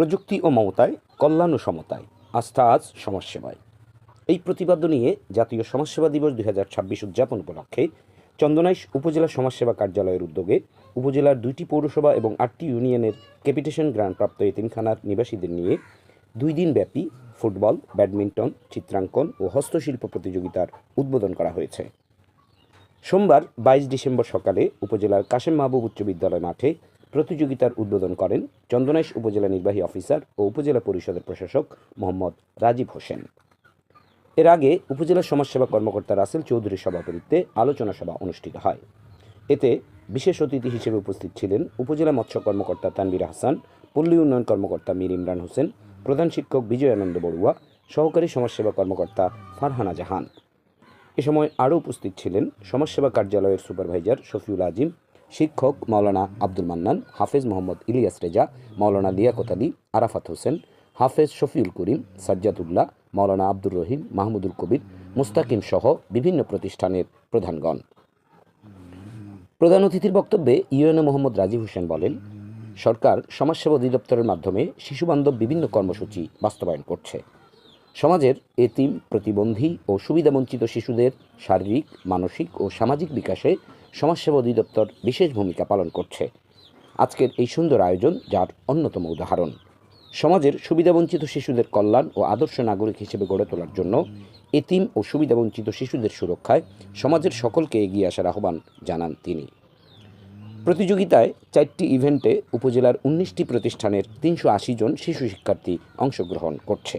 প্রযুক্তি ও মমতায়, কল্যাণ ও সমতায়, আস্থা আজ সমাজসেবায়। এই প্রতিপাদ্য নিয়ে জাতীয় সমাজসেবা দিবস দুই হাজার ছাব্বিশ উদযাপন উপলক্ষে চন্দনাইশ উপজেলা সমাজসেবা কার্যালয়ের উদ্যোগে উপজেলার দুইটি পৌরসভা এবং আটটি ইউনিয়নের ক্যাপিটেশন গ্রান্টপ্রাপ্ত এতিমখানার নিবাসীদের নিয়ে দুই দিনব্যাপী ফুটবল, ব্যাডমিন্টন, চিত্রাঙ্কন ও হস্তশিল্প প্রতিযোগিতার উদ্বোধন করা হয়েছে। সোমবার বাইশ ডিসেম্বর সকালে উপজেলার কাশেম মাহবুব উচ্চ বিদ্যালয় মাঠে প্রতিযোগিতার উদ্বোধন করেন চন্দনাইশ উপজেলা নির্বাহী অফিসার ও উপজেলা পরিষদের প্রশাসক মোহাম্মদ রাজীব হোসেন। এর আগে উপজেলা সমাজসেবা কর্মকর্তা রাসেল চৌধুরীর সভাপতিত্বে আলোচনা সভা অনুষ্ঠিত হয়। এতে বিশেষ অতিথি হিসেবে উপস্থিত ছিলেন উপজেলা মৎস্য কর্মকর্তা তানবির হাসান পল্লী উন্নয়ন কর্মকর্তা মীর ইমরান হোসেন, প্রধান শিক্ষক বিজয়ানন্দ বড়ুয়া, সহকারী সমাজসেবা কর্মকর্তা ফারহানা জাহান। এ সময় আরও উপস্থিত ছিলেন সমাজসেবা কার্যালয়ের সুপারভাইজার শফিউল আজিম শিক্ষক মাওলানা আব্দুল মান্নান, হাফেজ মোহাম্মদ ইলিয়াস রেজা, মাওলানা লিয়াকত আলী, আরাফাত হোসেন, হাফেজ শফিউল করিম, সাজ্জাদুল্লাহ, মাওলানা আব্দুর রহিম, মাহমুদুল কবির, মুস্তাকিম সহ বিভিন্ন প্রতিষ্ঠানের প্রধানগণ। প্রধান অতিথির বক্তব্যে ইউএনও মোহাম্মদ রাজীব হোসেন বলেন, সরকার সমাজসেবা অধিদপ্তরের মাধ্যমে শিশুবান্ধব বিভিন্ন কর্মসূচি বাস্তবায়ন করছে। সমাজের এতিম, প্রতিবন্ধী ও সুবিধাবঞ্চিত শিশুদের শারীরিক, মানসিক ও সামাজিক বিকাশে সমাজসেবা অধিদপ্তর বিশেষ ভূমিকা পালন করছে। আজকের এই সুন্দর আয়োজন যার অন্যতম উদাহরণ। সমাজের সুবিধাবঞ্চিত শিশুদের কল্যাণ ও আদর্শ নাগরিক হিসেবে গড়ে তোলার জন্য এতিম ও সুবিধাবঞ্চিত শিশুদের সুরক্ষায় সমাজের সকলকে এগিয়ে আসার আহ্বান জানান তিনি। প্রতিযোগিতায় চারটি ইভেন্টে উপজেলার উনিশটি প্রতিষ্ঠানের তিনশো আশি জন শিশু শিক্ষার্থী অংশগ্রহণ করছে।